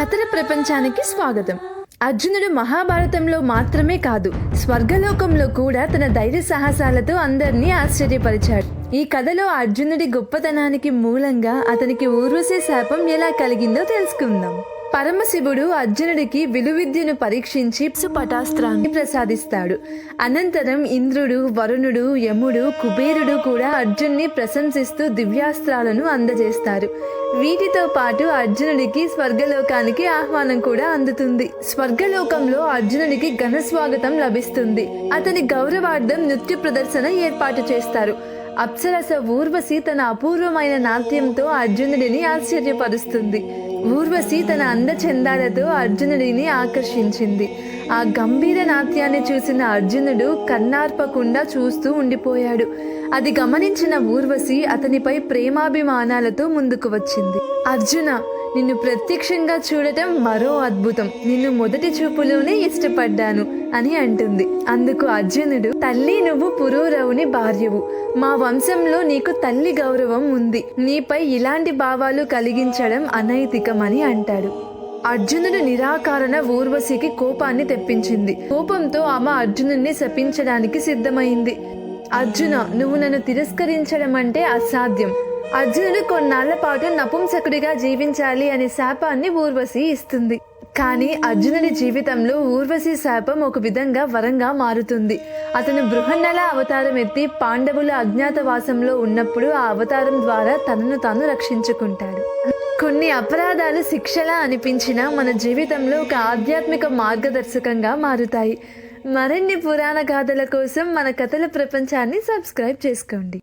కథల ప్రపంచానికి స్వాగతం. అర్జునుడు మహాభారతంలో మాత్రమే కాదు స్వర్గలోకంలో కూడా తన ధైర్య సాహసాలతో అందరినీ ఆశ్చర్యపరిచాడు. ఈ కథలో అర్జునుడి గొప్పతనానికి మూలంగా అతనికి ఊర్వశి శాపం ఎలా కలిగిందో తెలుసుకుందాం. పరమశివుడు అర్జునుడికి విలువిద్యను పరీక్షించి పటాస్త్రాన్ని ప్రసాదిస్తాడు. అనంతరం ఇంద్రుడు వరుణుడు యముడు కుబేరుడు కూడా అర్జున్ని ప్రశంసిస్తూ దివ్యాస్త్రాలను అందజేస్తారు. వీటితో పాటు అర్జునుడికి స్వర్గలోకానికి ఆహ్వానం కూడా అందుతుంది. స్వర్గలోకంలో అర్జునుడికి ఘన స్వాగతం లభిస్తుంది. అతని గౌరవార్థం నృత్య ప్రదర్శన ఏర్పాటు చేస్తారు. అప్సరస ఊర్వశి తన అపూర్వమైన నాట్యంతో అర్జునుడిని ఆశ్చర్యపరుస్తుంది. ఊర్వశి తన అందచందాలతో అర్జునుడిని ఆకర్షించింది. ఆ గంభీర నాట్యాన్ని చూసిన అర్జునుడు కన్నార్పకుండా చూస్తూ ఉండిపోయాడు. అది గమనించిన ఊర్వశి అతనిపై ప్రేమాభిమానాలతో ముందుకు వచ్చింది. అర్జున నిన్ను ప్రత్యక్షంగా చూడటం మరో అద్భుతం. నిన్ను మొదటి చూపులోనే ఇష్టపడ్డాను అని అంటుంది. అందుకు అర్జునుడు తల్లి నువ్వు పురూరవుని భార్యవు. మా వంశంలో నీకు తల్లి గౌరవం ఉంది. నీపై ఇలాంటి భావాలు కలిగించడం అనైతికమని అంటాడు. అర్జునుడు నిరాకారణ ఊర్వశికి కోపాన్ని తెప్పించింది. కోపంతో ఆమె అర్జునుడిని శపించడానికి సిద్ధమైంది. అర్జున నువ్వు నన్ను తిరస్కరించడం అంటే అసాధ్యం. అర్జునుడు కొన్నాళ్ళ పాటు నపుంసకుడిగా జీవించాలి అనే శాపాన్ని ఊర్వశి ఇస్తుంది. కానీ అర్జునుడి జీవితంలో ఊర్వశి శాపం ఒక విధంగా వరంగా మారుతుంది. అతను బృహన్నల అవతారం ఎత్తి పాండవుల అజ్ఞాతవాసంలో ఉన్నప్పుడు ఆ అవతారం ద్వారా తనను తాను రక్షించుకుంటాడు. కొన్ని అపరాధాలు శిక్షలా అనిపించినా మన జీవితంలో ఒక ఆధ్యాత్మిక మార్గదర్శకంగా మారుతాయి. మరిన్ని పురాణ గాథల కోసం మన కథల ప్రపంచాన్ని సబ్స్క్రైబ్ చేసుకోండి.